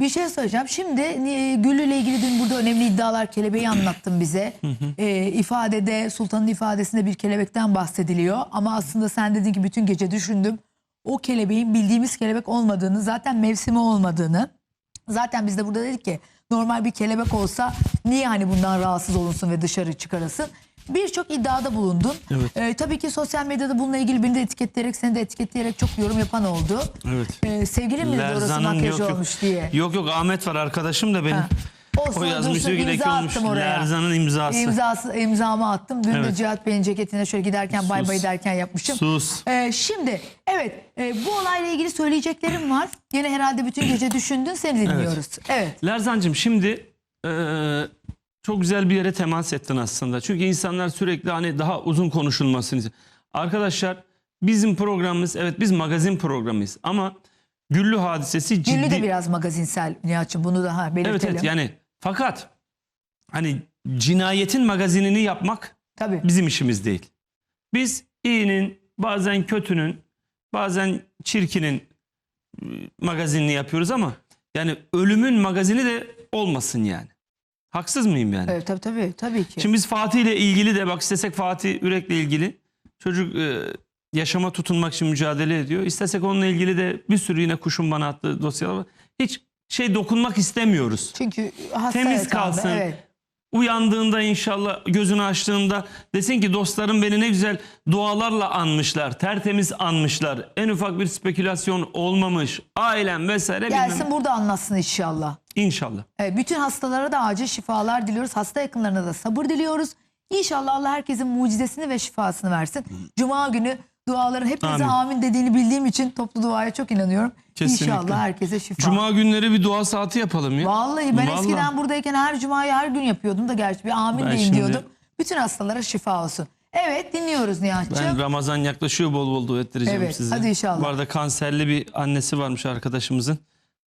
Bir şey söyleyeceğim. Şimdi e, ile ilgili dün burada önemli iddialar kelebeği anlattın bize. E, ifadede Sultan'ın ifadesinde bir kelebekten bahsediliyor. Ama aslında sen dedin ki bütün gece düşündüm. O kelebeğin bildiğimiz kelebek olmadığını zaten mevsimi olmadığını. Zaten biz de burada dedik ki normal bir kelebek olsa niye hani bundan rahatsız olunsun ve dışarı çıkarasın? Birçok iddiada bulundun. Evet. E, tabii ki sosyal medyada bununla ilgili beni de etiketleyerek seni de etiketleyerek çok yorum yapan oldu. Evet. E, sevgilin mi dedi orası Lerzan'ın makyaj yok yok. olmuş diye. Yok yok Ahmet var arkadaşım da benim. Ha. Olsun, O yazmış dursun, diyor ki imza leke olmuş. attım oraya. Lerzan'ın imzası. İmzası, imzamı attım. Dün de Evet. Cihat Bey'in ceketine şöyle giderken bay Sus. bay derken yapmışım. Sus. Ee, şimdi evet e, bu olayla ilgili söyleyeceklerim var. Yine herhalde bütün gece düşündün seni dinliyoruz. Evet. Lerzan'cığım şimdi eee, çok güzel bir yere temas ettin aslında. Çünkü insanlar sürekli hani daha uzun konuşulmasını. Arkadaşlar bizim programımız evet biz magazin programıyız ama Güllü hadisesi ciddi. Güllü de biraz magazinsel Nihat'cığım bunu da ha, belirtelim. Evet evet yani fakat hani cinayetin magazinini yapmak Tabii. bizim işimiz değil. Biz iyinin, bazen kötünün, bazen çirkinin e, magazinini yapıyoruz ama yani ölümün magazini de olmasın yani. Haksız mıyım yani? Evet tabii tabii tabii ki. Şimdi biz Fatih ile ilgili de bak istesek Fatih Ürek'le ilgili çocuk e, yaşama tutunmak için mücadele ediyor. İstesek onunla ilgili de bir sürü yine kuşun bana attığı dosyalar var. Hiç şey dokunmak istemiyoruz. Çünkü hasta Temiz kalsın. Evet. Uyandığında inşallah gözünü açtığında desin ki dostlarım beni ne güzel dualarla anmışlar. Tertemiz anmışlar. En ufak bir spekülasyon olmamış. Ailem vesaire Gelsin bilmem. burada anlatsın inşallah. İnşallah. Evet, bütün hastalara da acil şifalar diliyoruz. Hasta yakınlarına da sabır diliyoruz. İnşallah Allah herkesin mucizesini ve şifasını versin. Cuma günü duaların hepinize Amin. amin. dediğini bildiğim için toplu duaya çok inanıyorum. Kesinlikle. İnşallah herkese şifa. Cuma günleri bir dua saati yapalım ya. Vallahi ben Vallahi. eskiden buradayken her cumayı her gün yapıyordum da gerçi bir amin Ben deyin şimdi- diyordum. Bütün hastalara şifa olsun. Evet dinliyoruz Nihat'cığım. Ben Ramazan yaklaşıyor bol bol dua ettireceğim Evet, size. hadi inşallah. Bu arada kanserli bir annesi varmış arkadaşımızın.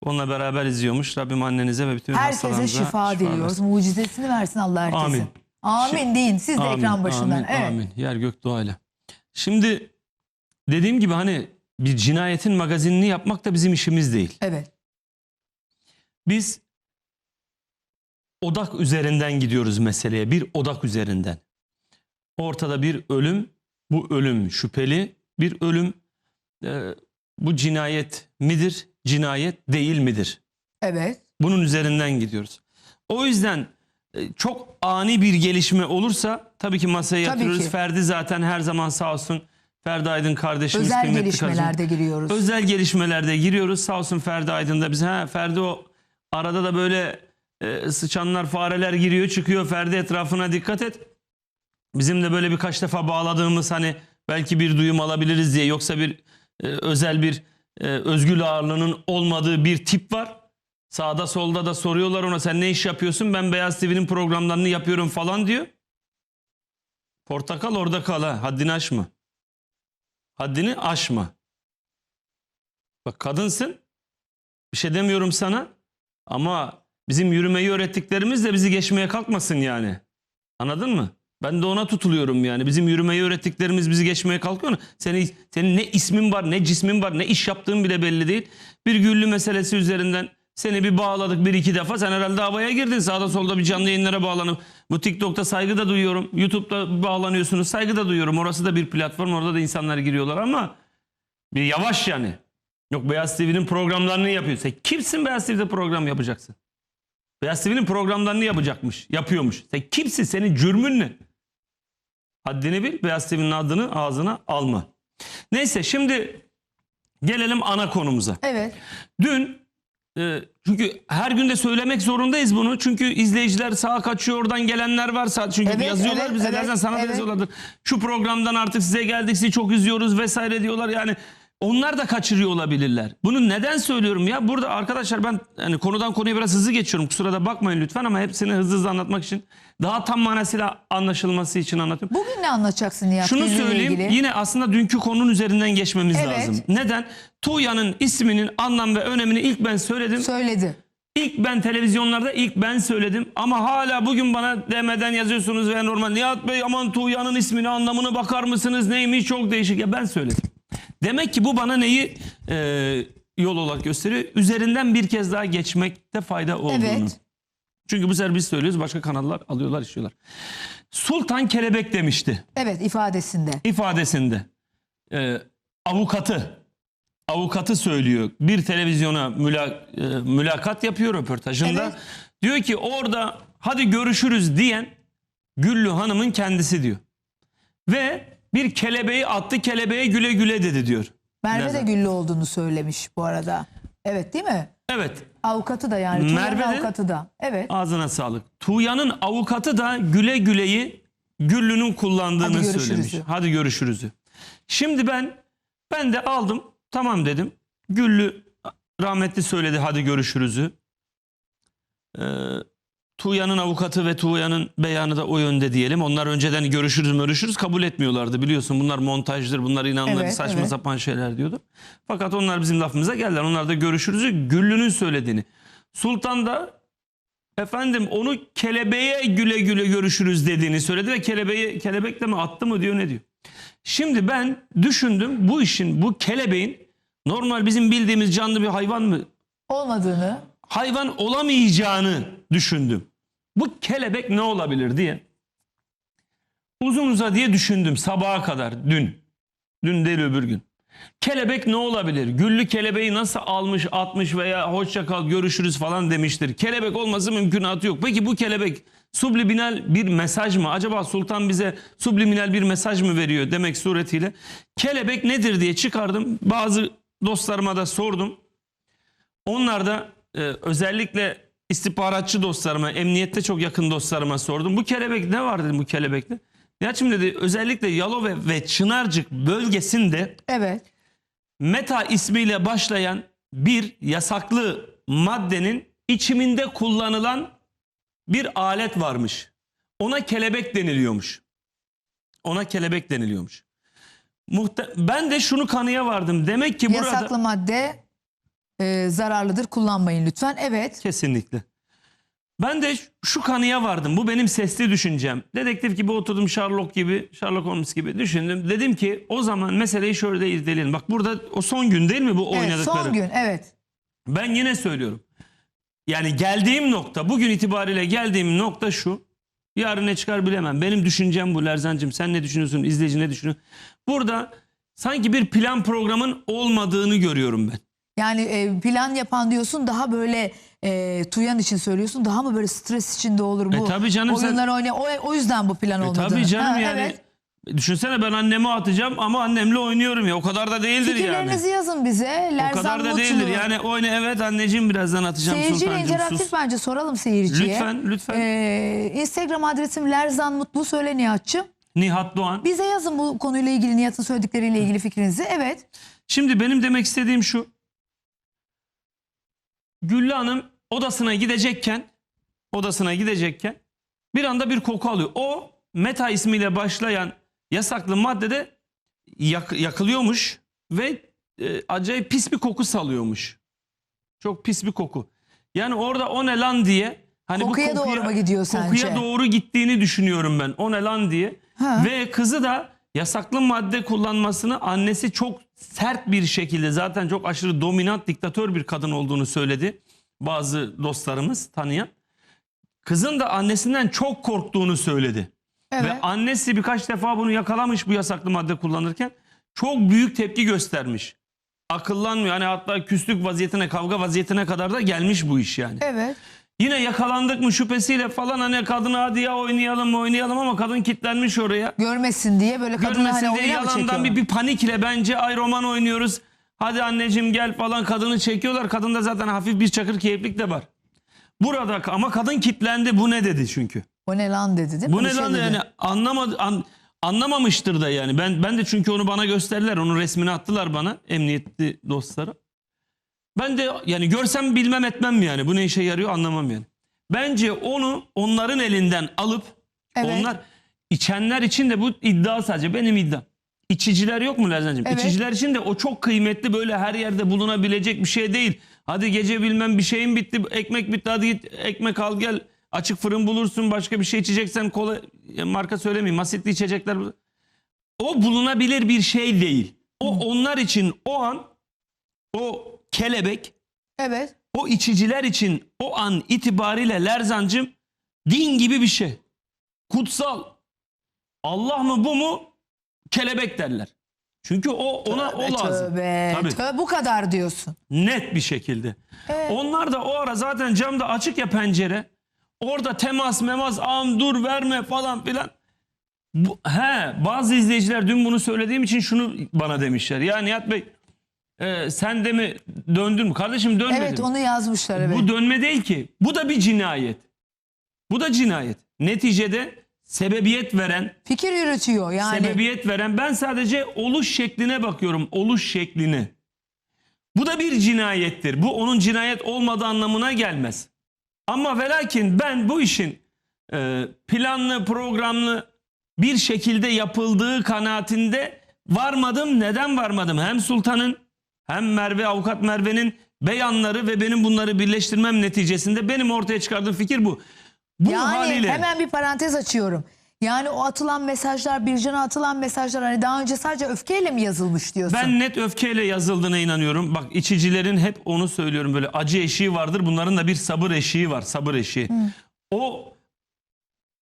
Onunla beraber izliyormuş. Rabbim annenize ve bütün Herkese hastalarınıza şifa diliyoruz. versin. Mucizesini versin Allah herkesin. Amin. Amin deyin siz de ekran başından. Amin, evet. amin. Yer gök duayla. Şimdi dediğim gibi hani bir cinayetin magazinini yapmak da bizim işimiz değil. Evet. Biz odak üzerinden gidiyoruz meseleye. Bir odak üzerinden. Ortada bir ölüm. Bu ölüm şüpheli bir ölüm. Ee, bu cinayet midir? Cinayet değil midir? Evet. Bunun üzerinden gidiyoruz. O yüzden e, çok ani bir gelişme olursa tabii ki masaya Tabii yatırıyoruz. ki. Ferdi zaten her zaman sağ olsun. Ferdi Aydın kardeşimiz Özel gelişmelerde kardeşim. giriyoruz. Özel gelişmelerde giriyoruz. Sağ olsun Ferdi Aydın da bize. Ha, Ferdi o arada da böyle e, sıçanlar fareler giriyor çıkıyor. Ferdi etrafına dikkat et. Bizim de böyle birkaç defa bağladığımız hani belki bir duyum alabiliriz diye yoksa bir e, özel bir e, özgül ağırlığının olmadığı bir tip var. Sağda solda da soruyorlar ona sen ne iş yapıyorsun? Ben Beyaz TV'nin programlarını yapıyorum falan diyor. Portakal orada kal ha. Haddini aşma. Haddini aşma. Bak kadınsın. Bir şey demiyorum sana. Ama bizim yürümeyi öğrettiklerimiz de bizi geçmeye kalkmasın yani. Anladın mı? Ben de ona tutuluyorum yani. Bizim yürümeyi öğrettiklerimiz bizi geçmeye kalkıyor. Senin, senin ne ismin var, ne cismin var, ne iş yaptığın bile belli değil. Bir güllü meselesi üzerinden seni bir bağladık bir iki defa. Sen herhalde havaya girdin. Sağda solda bir canlı yayınlara bağlanıp. Bu TikTok'ta saygı da duyuyorum. YouTube'da bağlanıyorsunuz. Saygı da duyuyorum. Orası da bir platform. Orada da insanlar giriyorlar ama bir yavaş yani. Yok Beyaz TV'nin programlarını yapıyor. Sen kimsin Beyaz TV'de program yapacaksın? Beyaz TV'nin programlarını yapacakmış. Yapıyormuş. Sen kimsin? Senin cürmün ne? Haddini bil. Beyaz TV'nin adını ağzına alma. Neyse şimdi gelelim ana konumuza. Evet. Dün e, çünkü her gün de söylemek zorundayız bunu. Çünkü izleyiciler sağa kaçıyor oradan gelenler var. Sağ- Çünkü Evet, yazıyorlar evet, bize. evet, Dersen sana da evet. yazıyorlardır. Şu programdan artık size geldik sizi çok üzüyoruz vesaire diyorlar. Yani onlar da kaçırıyor olabilirler. Bunu neden söylüyorum ya? Burada arkadaşlar ben hani konudan konuya biraz hızlı geçiyorum. Kusura da bakmayın lütfen ama hepsini hızlı hızlı anlatmak için daha tam manasıyla anlaşılması için anlatıyorum. Bugün ne anlatacaksın Nihat? Şunu söyleyeyim ilgili? yine aslında dünkü konunun üzerinden geçmemiz Evet. lazım. Neden? Tuğya'nın isminin anlam ve önemini ilk ben söyledim. Söyledi. İlk ben televizyonlarda ilk ben söyledim ama hala bugün bana demeden yazıyorsunuz ve normal Nihat Bey aman Tuğya'nın ismini anlamını bakar mısınız neymiş çok değişik ya ben söyledim. Demek ki bu bana neyi e, yol olarak gösteriyor. Üzerinden bir kez daha geçmekte fayda olduğunu. Evet. Çünkü bu sefer biz söylüyoruz başka kanallar alıyorlar işliyorlar. Sultan Kelebek demişti Evet ifadesinde. ifadesinde. Ee, avukatı avukatı söylüyor. Bir televizyona müla- e, mülakat yapıyor röportajında. Evet. Diyor ki orada hadi görüşürüz diyen Güllü Hanım'ın kendisi diyor. Ve bir kelebeği attı kelebeğe güle güle dedi diyor. Merve Biraz- de Güllü olduğunu söylemiş bu arada. Evet değil mi? Evet Avukatı da yani. Merve avukatı da. Evet. ağzına sağlık. Tuğya'nın avukatı da güle güleyi Güllü'nün kullandığını Hadi söylemiş. Hadi görüşürüzü. Şimdi ben ben de aldım tamam dedim. Güllü rahmetli söyledi hadi görüşürüzü. Ee, Tuğya'nın avukatı ve Tuğya'nın beyanı da o yönde diyelim. Onlar önceden görüşürüz görüşürüz kabul etmiyorlardı biliyorsun. Bunlar montajdır, bunlar inanılır, Evet, saçma evet. sapan şeyler diyordu. Fakat onlar bizim lafımıza geldiler. Onlar da görüşürüzü Güllü'nün söylediğini. Sultan da efendim onu kelebeğe güle güle görüşürüz dediğini söyledi ve kelebeği kelebekle mi attı mı diyor ne diyor. Şimdi ben düşündüm bu işin bu kelebeğin normal bizim bildiğimiz canlı bir hayvan mı Olmadığını. hayvan olamayacağını düşündüm. Bu kelebek ne olabilir diye. Uzun uza diye düşündüm sabaha kadar dün. Dün değil öbür gün. Kelebek ne olabilir? Güllü kelebeği nasıl almış atmış veya hoşça kal görüşürüz falan demiştir. Kelebek olması mümkünatı yok. Peki bu kelebek subliminal bir mesaj mı? Acaba sultan bize subliminal bir mesaj mı veriyor demek suretiyle? Kelebek nedir diye çıkardım. Bazı dostlarıma da sordum. Onlar da e, özellikle istihbaratçı dostlarıma, emniyette çok yakın dostlarıma sordum. Bu kelebek ne var dedim bu kelebekte. Ya şimdi dedi özellikle Yalova ve Çınarcık bölgesinde Evet. meta ismiyle başlayan bir yasaklı maddenin içiminde kullanılan bir alet varmış. Ona kelebek deniliyormuş. Ona kelebek deniliyormuş. Muhte- ben de şunu kanıya vardım. Demek ki burada Yasaklı madde e, zararlıdır. Kullanmayın lütfen. Evet. Kesinlikle. Ben de şu kanıya vardım. Bu benim sesli düşüncem. Dedektif gibi oturdum Sherlock gibi, Sherlock Holmes gibi düşündüm. Dedim ki o zaman meseleyi şöyle irdeleyelim. Bak burada o son gün değil mi bu Evet. oynadıkları? Son gün. Evet. Ben yine söylüyorum. Yani geldiğim nokta, bugün itibariyle geldiğim nokta şu. Yarın ne çıkar bilemem. Benim düşüncem bu Lerzancığım. Sen ne düşünüyorsun? İzleyici ne düşünüyor? Burada sanki bir plan programın olmadığını görüyorum ben. Yani e, plan yapan diyorsun daha böyle e, Tuyan için söylüyorsun. Daha mı böyle stres içinde olur bu? E tabii canım sen- Oyunlar oyna o, o yüzden bu plan E olmadı. tabii canım Ha, yani. Evet. Düşünsene ben annemi atacağım ama annemle oynuyorum ya. O kadar da değildir yani. Fikirlerinizi yazın bize. O Lerzan kadar da Mutlu. değildir. Yani oyna evet anneciğim birazdan atacağım Seyirciyle Sultancığım interaktif sus. bence soralım seyirciye. Lütfen, lütfen. Ee, Instagram adresim Lerzan Mutlu. Söyle Nihat'cığım. Nihat Doğan. Bize yazın bu konuyla ilgili Nihat'ın söyledikleriyle ilgili fikrinizi. Evet. Şimdi benim demek istediğim şu. Güllü Hanım odasına gidecekken odasına gidecekken bir anda bir koku alıyor. O meta ismiyle başlayan yasaklı maddede yak- yakılıyormuş ve e, acayip pis bir koku salıyormuş. Çok pis bir koku. Yani orada o ne lan diye hani Kokuya bu kokuya, doğru mu gidiyor kokuya sence? doğru gittiğini düşünüyorum ben. O ne lan diye. Ha. Ve kızı da yasaklı madde kullanmasını annesi çok sert bir şekilde zaten çok aşırı dominant diktatör bir kadın olduğunu söyledi. Bazı dostlarımız tanıyan. Kızın da annesinden çok korktuğunu söyledi. Evet. Ve annesi birkaç defa bunu yakalamış bu yasaklı madde kullanırken çok büyük tepki göstermiş. Akıllanmıyor. Hani hatta küslük vaziyetine, kavga vaziyetine kadar da gelmiş bu iş yani. Evet. Yine yakalandık mı şüphesiyle falan hani kadına hadi ya oynayalım mı oynayalım ama kadın kitlenmiş oraya. Görmesin diye böyle kadını Görmesin hani diye mı yalandan bir, bir panikle bence ay roman oynuyoruz. Hadi anneciğim gel falan kadını çekiyorlar. Kadında zaten hafif bir çakır keyiflik de var. Burada ama kadın kitlendi bu ne dedi çünkü. O ne lan dedi değil mi? Bu Bir ne şey lan dedi. yani anlamadı an- anlamamıştır da yani. Ben ben de çünkü onu bana gösterdiler. Onun resmini attılar bana emniyetli dostları. Ben de yani görsem bilmem etmem yani. Bu ne işe yarıyor anlamam yani. Bence onu onların elinden alıp Evet. onlar içenler için de bu iddia sadece benim iddiam. İçiciler yok mu Lerzan'cığım? Evet. İçiciler için de o çok kıymetli böyle her yerde bulunabilecek bir şey değil. Hadi gece bilmem bir şeyin bitti, ekmek bitti hadi git ekmek al gel. Açık fırın bulursun başka bir şey içeceksen kola marka söylemeyeyim asitli içecekler. O bulunabilir bir şey değil. O onlar için o an o kelebek Evet. o içiciler için o an itibariyle Lerzancım din gibi bir şey. Kutsal. Allah mı bu mu? Kelebek derler. Çünkü o ona o Tövbe, lazım. Tövbe. Tabii. Tövbe, bu kadar diyorsun. Net bir şekilde. Evet. Onlar da o ara zaten camda açık ya pencere. Orada temas memaz am dur verme falan filan. Bu, he bazı izleyiciler dün bunu söylediğim için şunu bana demişler. Ya Nihat Bey e, sen de mi döndün mü? Kardeşim dönmedim. Evet onu yazmışlar evet. Bu dönme değil ki. Bu da bir cinayet. Bu da cinayet. Neticede sebebiyet veren, Fikir yürütüyor yani. sebebiyet veren ben sadece oluş şekline bakıyorum. Oluş şekline. Bu da bir cinayettir. Bu onun cinayet olmadığı anlamına gelmez. Ama ve lakin ben bu işin e, planlı, programlı bir şekilde yapıldığı kanaatinde varmadım. Neden varmadım? Hem Sultan'ın hem Merve, Avukat Merve'nin beyanları ve benim bunları birleştirmem neticesinde benim ortaya çıkardığım fikir bu. Bu Yani haliyle hemen bir parantez açıyorum. Yani o atılan mesajlar, Bircan'a atılan mesajlar hani daha önce sadece öfkeyle mi yazılmış diyorsun? Ben net öfkeyle yazıldığına inanıyorum. Bak içicilerin hep onu söylüyorum böyle acı eşiği vardır. Bunların da bir sabır eşiği var. Sabır eşiği. O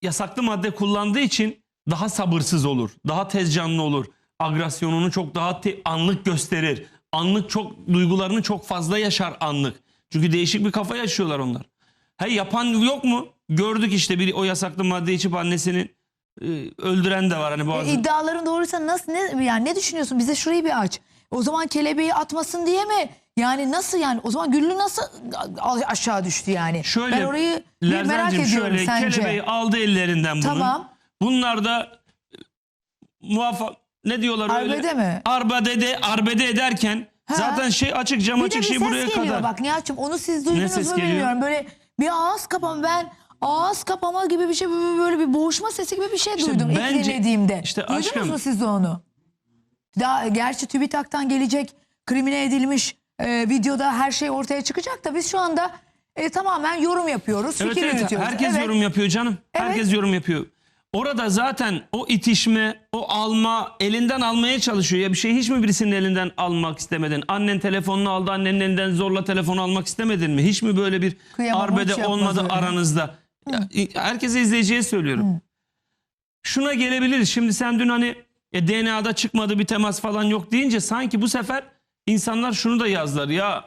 yasaklı madde kullandığı için daha sabırsız olur. Daha tez canlı olur. Agresyonunu çok daha anlık gösterir. Anlık çok duygularını çok fazla yaşar anlık. Çünkü değişik bir kafa yaşıyorlar onlar. Hey yapan yok mu? Gördük işte bir o yasaklı madde içip annesini e, öldüren de var hani bazı. İddiaların doğruysa nasıl ne yani ne düşünüyorsun? Bize şurayı bir aç. O zaman kelebeği atmasın diye mi? Yani nasıl yani? O zaman Güllü nasıl aşağı düştü yani? Şöyle ben orayı bir merak ediyorum şöyle sence. kelebeği aldı ellerinden bunun. Tamam. Bunlar da e, muvaffak ne diyorlar öyle? Arbede mi? Arbede arbede ederken Ha. zaten şey açık cam Bir de açık şey ses buraya geliyor kadar. bak Nihat'cığım onu siz Ne duydunuz ses mu geliyor? bilmiyorum. Böyle bir ağız kapama ben ağız kapama gibi bir şey böyle bir boğuşma sesi gibi bir şey İşte duydum ilk bence- dinlediğimde. işte Duydunuz aşkım- mu siz de onu? Daha gerçi TÜBİTAK'tan gelecek krimine edilmiş e, videoda her şey ortaya çıkacak da biz şu anda e, tamamen yorum yapıyoruz. Evet, fikir evet, herkes Evet. yorum yapıyor canım. Evet. Herkes yorum yapıyor. Orada zaten o itişme, o alma, elinden almaya çalışıyor. Ya bir şey hiç mi birisinin elinden almak istemedin? Annen telefonunu aldı, annenin elinden zorla telefonu almak istemedin mi? Hiç mi böyle bir Kıyamam, arbede olmadı öyle. aranızda? Ya, herkese izleyiciye söylüyorum. Şuna gelebiliriz. Şimdi sen dün hani e, DNA'da çıkmadı bir temas falan yok deyince sanki bu sefer insanlar şunu da yazdılar. Ya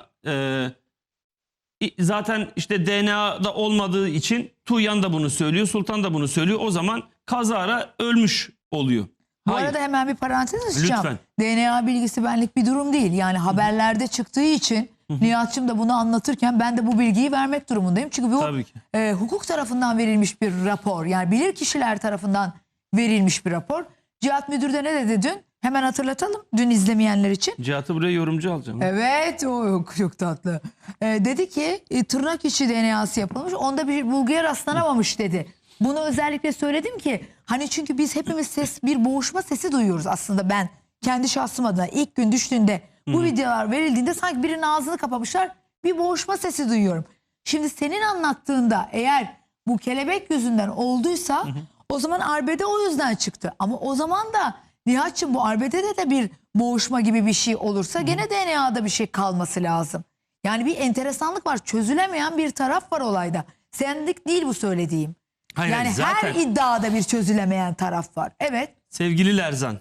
e, zaten işte DNA'da olmadığı için Tuğyan da bunu söylüyor, Sultan da bunu söylüyor. O zaman kazara ölmüş oluyor. Bu Hayır. arada hemen bir parantez açacağım. Lütfen. DNA bilgisi benlik bir durum değil. Yani haberlerde çıktığı için Nihat'cığım da bunu anlatırken ben de bu bilgiyi vermek durumundayım. Çünkü bu Tabii ki. e, hukuk tarafından verilmiş bir rapor. Yani bilir kişiler tarafından verilmiş bir rapor. Cihat Müdür de ne dedi dün? Hemen hatırlatalım dün izlemeyenler için. Cihat'ı buraya yorumcu alacağım. Evet o yok, çok tatlı. Ee, dedi ki e, tırnak içi DNA'sı yapılmış onda bir bulguya rastlanamamış dedi. Bunu özellikle söyledim ki hani çünkü biz hepimiz ses bir boğuşma sesi duyuyoruz aslında ben kendi şahsım adına ilk gün düştüğünde bu videolar verildiğinde sanki birinin ağzını kapamışlar bir boğuşma sesi duyuyorum. Şimdi senin anlattığında eğer bu kelebek yüzünden olduysa o zaman arbede o yüzden çıktı. Ama o zaman da Nihat'cığım bu arbedede de bir boğuşma gibi bir şey olursa gene DNA'da bir şey kalması lazım. Yani bir enteresanlık var. Çözülemeyen bir taraf var olayda. Senlik değil bu söylediğim. Hayır, yani zaten her iddiada bir çözülemeyen taraf var. Evet. sevgili Lerzan.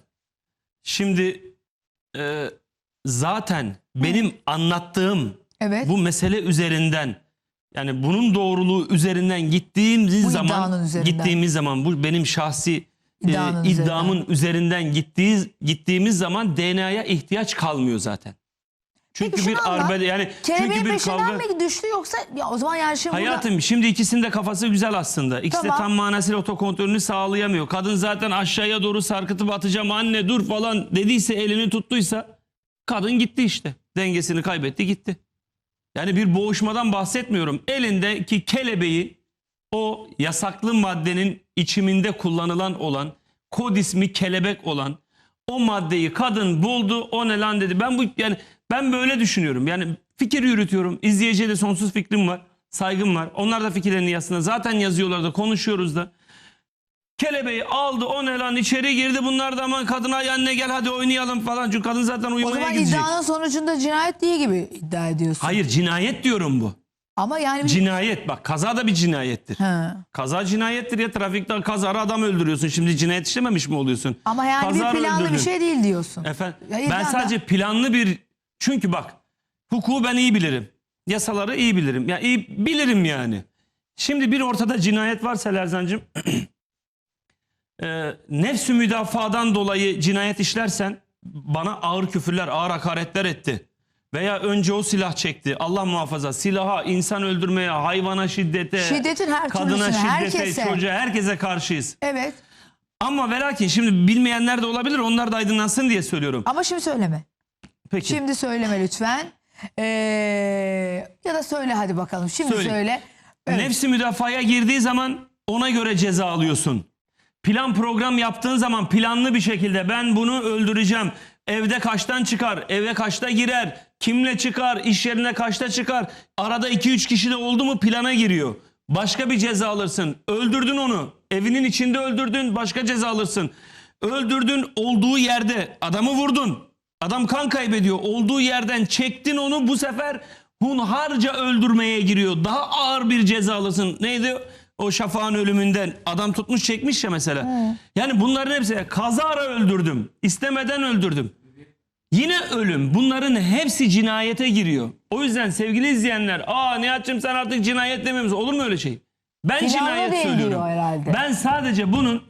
Şimdi e, zaten benim anlattığım Evet. bu mesele üzerinden yani bunun doğruluğu üzerinden gittiğimiz Bu zaman üzerinden. gittiğimiz zaman bu benim şahsi e, İddianın iddiamın üzerinden gittiği gittiğimiz zaman DNA'ya ihtiyaç kalmıyor zaten. Çünkü Peki bir arbede yani çünkü bir kavga mi düştü yoksa ya o zaman yani şimdi burada Hayatım şimdi ikisinin de kafası güzel aslında. İkisi Tamam. de tam manasıyla otokontrolünü sağlayamıyor. Kadın zaten aşağıya doğru sarkıtıp atacağım anne dur falan dediyse elini tuttuysa kadın gitti işte. Dengesini kaybetti gitti. Yani bir boğuşmadan bahsetmiyorum. Elindeki kelebeği o yasaklı maddenin içiminde kullanılan olan kod ismi kelebek olan o maddeyi kadın buldu o ne lan dedi. Ben bu yani ben böyle düşünüyorum. Yani fikir yürütüyorum. İzleyiciye de sonsuz fikrim var. Saygım var. Onlar da fikirlerini yazsınlar. Zaten yazıyorlar da konuşuyoruz da. Kelebeği aldı o ne lan içeri girdi bunlar da aman kadına ay anne gel hadi oynayalım falan. Çünkü kadın zaten O uyumaya zaman gidecek. iddianın sonucunda cinayet değil gibi iddia ediyorsun. Hayır cinayet diyorum bu. Ama yani. Cinayet bak kaza da bir cinayettir. Ha. Kaza cinayettir ya trafikte kazara adam öldürüyorsun. Şimdi cinayet işlememiş mi oluyorsun? Ama yani Kazara bir planlı öldürdün. bir şey değil diyorsun. Efendim Ya ben da- sadece planlı bir çünkü bak hukuku ben iyi bilirim. Yasaları iyi bilirim. Ya iyi bilirim yani. Şimdi bir ortada cinayet varsa Lerzancığım e, nefsü müdafadan dolayı cinayet işlersen bana ağır küfürler, ağır hakaretler etti. Veya önce o silah çekti. Allah muhafaza silaha, insan öldürmeye, hayvana şiddete, Şiddetin her kadına türlüsüne, şiddete, herkese. çocuğa, herkese karşıyız. Evet. Ama ve lakin şimdi bilmeyenler de olabilir. Onlar da aydınlansın diye söylüyorum. Ama şimdi söyleme. Peki. Şimdi söyleme lütfen. Ee, ya da söyle hadi bakalım. Şimdi Söyle. söyle. Evet. Nefsi müdafaya girdiği zaman ona göre ceza alıyorsun. Plan program yaptığın zaman planlı bir şekilde ben bunu öldüreceğim. Evde kaçtan çıkar, eve kaçta girer, kimle çıkar, iş yerine kaçta çıkar. Arada 2-3 kişi de oldu mu plana giriyor. Başka bir ceza alırsın. Öldürdün onu. Evinin içinde öldürdün, başka ceza alırsın. Öldürdün olduğu yerde adamı vurdun. Adam kan kaybediyor. Olduğu yerden çektin onu bu sefer hunharca öldürmeye giriyor. Daha ağır bir ceza alırsın. Neydi? O şafağın ölümünden adam tutmuş çekmiş ya mesela. Yani bunların hepsi kazara öldürdüm. istemeden öldürdüm. Yine ölüm. Bunların hepsi cinayete giriyor. O yüzden sevgili izleyenler, aa Nihat'cığım sen artık cinayet demiyor musun? Olur mu öyle şey? Ben Planlı cinayet söylüyorum. herhalde. Ben sadece bunun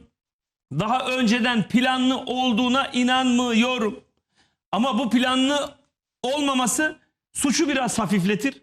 daha önceden planlı olduğuna inanmıyorum. Ama bu planlı olmaması suçu biraz hafifletir.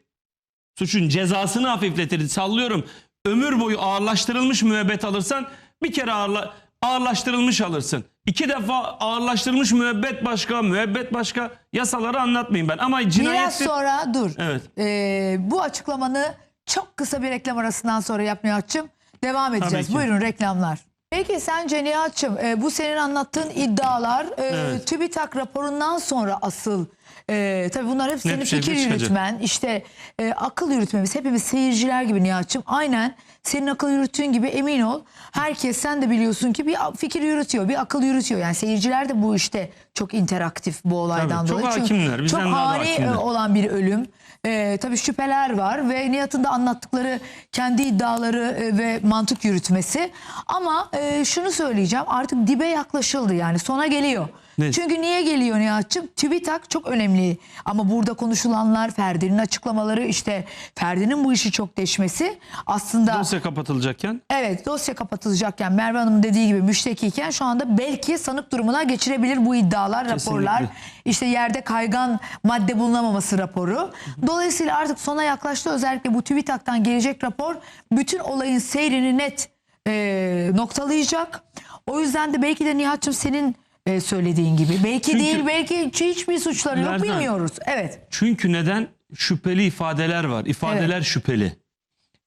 Suçun cezasını hafifletir. Sallıyorum. Ömür boyu ağırlaştırılmış müebbet alırsan bir kere ağırla, ağırlaştırılmış alırsın. İki defa ağırlaştırılmış müebbet başka, müebbet başka yasaları anlatmayayım ben. Ama Biraz cinayet sonra dur. Evet. Ee, bu açıklamanı çok kısa bir reklam arasından sonra yap Nihat'cığım. Devam edeceğiz. Buyurun reklamlar. Peki sence Nihat'cığım e, bu senin anlattığın iddialar e, Evet. TÜBİTAK raporundan sonra asıl e, tabii bunlar hep senin fikir çıkacak. yürütmen işte e, akıl yürütmemiz hepimiz seyirciler gibi Nihat'cığım aynen senin akıl yürüttüğün gibi emin ol herkes sen de biliyorsun ki bir fikir yürütüyor bir akıl yürütüyor yani seyirciler de bu işte çok interaktif bu olaydan Tabii, çok dolayı. Çünkü hakimler, bizden çok ani e, hakimler. olan bir ölüm. Ee, tabii şüpheler var ve Nihat'ın da anlattıkları kendi iddiaları e, ve mantık yürütmesi. Ama e, şunu söyleyeceğim artık dibe yaklaşıldı yani sona geliyor. Ne? Çünkü niye geliyor Nihat'cığım? TÜBİTAK çok önemli ama burada konuşulanlar Ferdi'nin açıklamaları işte Ferdi'nin bu işi çok deşmesi aslında... dosya kapatılacakken Evet dosya kapatılacakken Merve Hanım'ın dediği gibi müştekiyken şu anda belki sanık durumuna geçirebilir bu iddialar, raporlar. Kesinlikle. İşte yerde kaygan madde bulunamaması raporu. Dolayısıyla artık sona yaklaştı. Özellikle bu TÜBİTAK'tan gelecek rapor bütün olayın seyrini net e, noktalayacak. O yüzden de belki de Nihat'cığım senin e, söylediğin gibi. Belki Çünkü- değil belki hiç- hiçbir suçları yok Nereden? bilmiyoruz. Evet. Çünkü neden? Şüpheli ifadeler var. İfadeler şüpheli.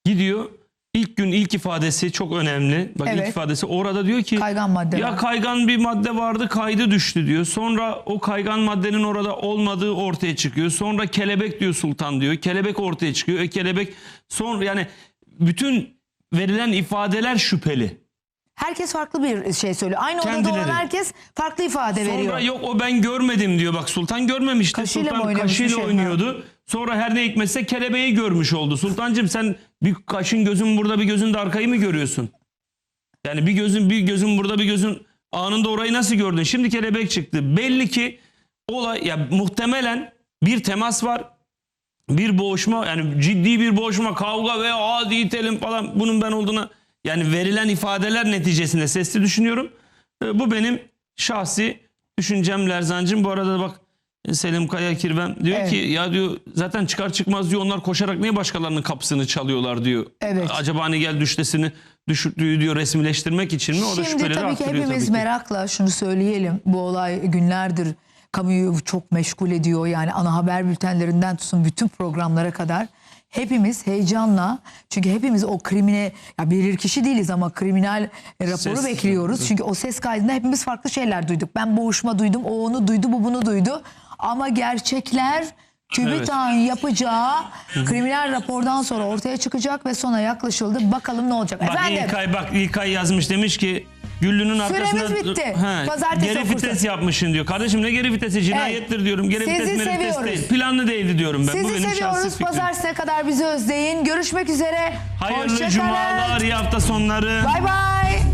Gidiyor ilk gün ilk ifadesi çok önemli. Bak Evet. ilk ifadesi orada diyor ki Kaygan madde ya var. kaygan bir madde vardı kaydı düştü diyor. Sonra o kaygan maddenin orada olmadığı ortaya çıkıyor. Sonra kelebek diyor sultan diyor. Kelebek ortaya çıkıyor. E kelebek sonra yani bütün verilen ifadeler şüpheli. Herkes farklı bir şey söylüyor. Aynı odada olan Kendileri. herkes farklı ifade Sonra veriyor. yok o ben görmedim diyor. Bak Sultan görmemişti. Kaşıyla Sultan kaşıyla şey? oynuyordu. Sonra her ne hikmetse kelebeği görmüş oldu. Sultancım sen bir kaşın gözün burada bir gözün de arkayı mı görüyorsun? Yani bir gözün bir gözün burada bir gözün anında orayı nasıl gördün? Şimdi kelebek çıktı. Belli ki olay ya muhtemelen bir temas var. Bir boğuşma yani ciddi bir boğuşma kavga ve hadi itelim falan bunun ben olduğuna yani verilen ifadeler neticesinde sesli düşünüyorum. E, bu benim şahsi düşüncem Lerzancığım. Bu arada bak Selim Kaya Kirven diyor Evet. ki ya diyor zaten çıkar çıkmaz diyor onlar koşarak niye başkalarının kapısını çalıyorlar diyor. Evet. Acaba hani gel düştesini düşürttüğü diyor resmileştirmek için mi? O da Şimdi şüpheleri tabii ki arttırıyor hepimiz tabii ki. merakla şunu söyleyelim. Bu olay günlerdir kamuoyu çok meşgul ediyor. Yani ana haber bültenlerinden tutun bütün programlara kadar. Hepimiz heyecanla çünkü hepimiz o krimine ya bilir kişi değiliz ama kriminal e, raporu Ses- bekliyoruz. Çünkü o ses kaydında hepimiz farklı şeyler duyduk. Ben boğuşma duydum, o onu duydu, bu bunu duydu. Ama gerçekler TÜBİTAK'ın yapacağı kriminal rapordan sonra ortaya çıkacak ve sona yaklaşıldı. Bakalım ne olacak. Bak Efendim. İlkay bak İlkay yazmış demiş ki Güllü'nün arkasında bitti. He, Pazartesi geri okursun. vites yapmışsın diyor. Kardeşim ne geri vitesi cinayettir diyorum. Geri Sizi vites meri vites seviyoruz. değil. Planlı değildi diyorum ben. Bu Sizi benim şahsi seviyoruz. fikrim. Pazartesine kadar bizi özleyin. Görüşmek üzere. Hayırlı Hoşça kalın. cumalar, iyi hafta sonları. Bay bay.